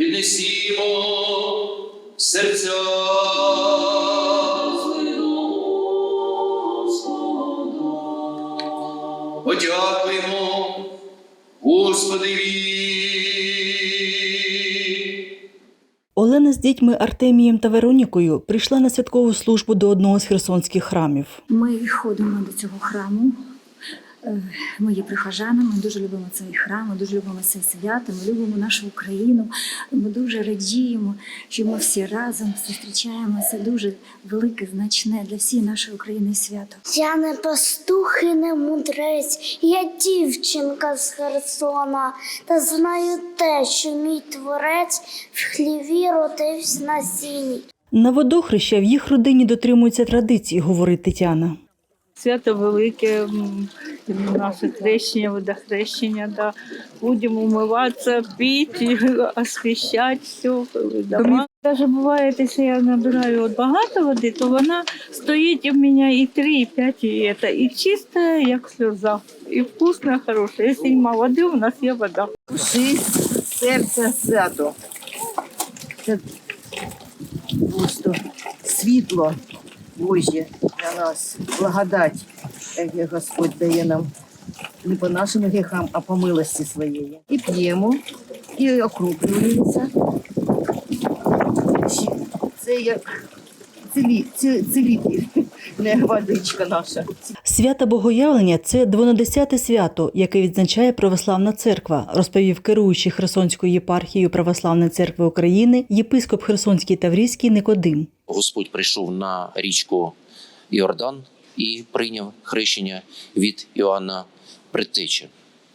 піднесімо серця. Подякуємо Господеві. Олена з дітьми Артемієм та Веронікою прийшла на святкову службу до одного з херсонських храмів. Ми ходимо до цього храму. Е, Ми є прихожанами, ми дуже любимо цей храм, ми дуже любимо це свято, ми любимо нашу Україну. Ми дуже радіємо, що ми всі разом зустрічаємо це дуже велике, значне для всієї нашої України свято. Я не пастух і не мудрець, я дівчинка з Херсона, та знаю те, що мій творець в хліві родився на сіні. На водохреща в їх родині дотримуються традиції, говорить Тетяна. Свято велике, наше хрещення, водохрещення, да. будемо умиватися, пити, освіщати все. Дома. Даже буває, якщо я набираю от багато води, то вона стоїть у мене і 3, і 5, і, це, і чиста, як сльоза, і вкусна, хороша. Якщо нема води, у нас є вода. душі, серця свято. Це просто світло Божє для нас, благодать, яке Господь дає нам не по нашим гріхам, а по милості своєї. І п'ємо, і окруплюємося. Це як цілі, ці- цілитель, не водичка наша. Свято Богоявлення це 12 свято, яке відзначає Православна церква, розповів керуючий Херсонською єпархією Православної церкви України єпископ Херсонський Таврійський Никодим. Господь прийшов на річку Йордан і прийняв хрещення від Іоанна Предтечі.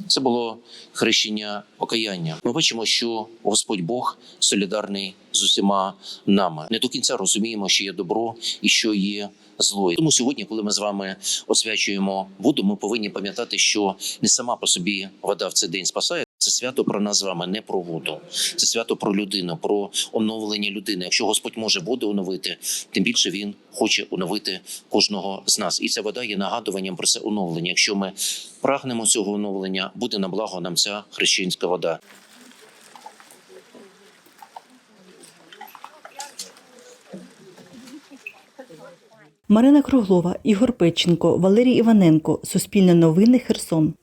Це було хрещення покаяння. Ми бачимо, що Господь Бог солідарний з усіма нами. Не до кінця розуміємо, що є добро і що є зло. Тому сьогодні, коли ми з вами освячуємо воду, ми повинні пам'ятати, що не сама по собі вода в цей день спасає. Це свято про нас з вами, не про воду. Це свято про людину, про оновлення людини. Якщо Господь може воду оновити, тим більше він хоче оновити кожного з нас. І ця вода є нагадуванням про це оновлення. Якщо ми прагнемо цього оновлення, буде на благо нам ця хрещенська вода. Марина Круглова, Ігор Печенко, Валерій Іваненко. Суспільне новини Херсон.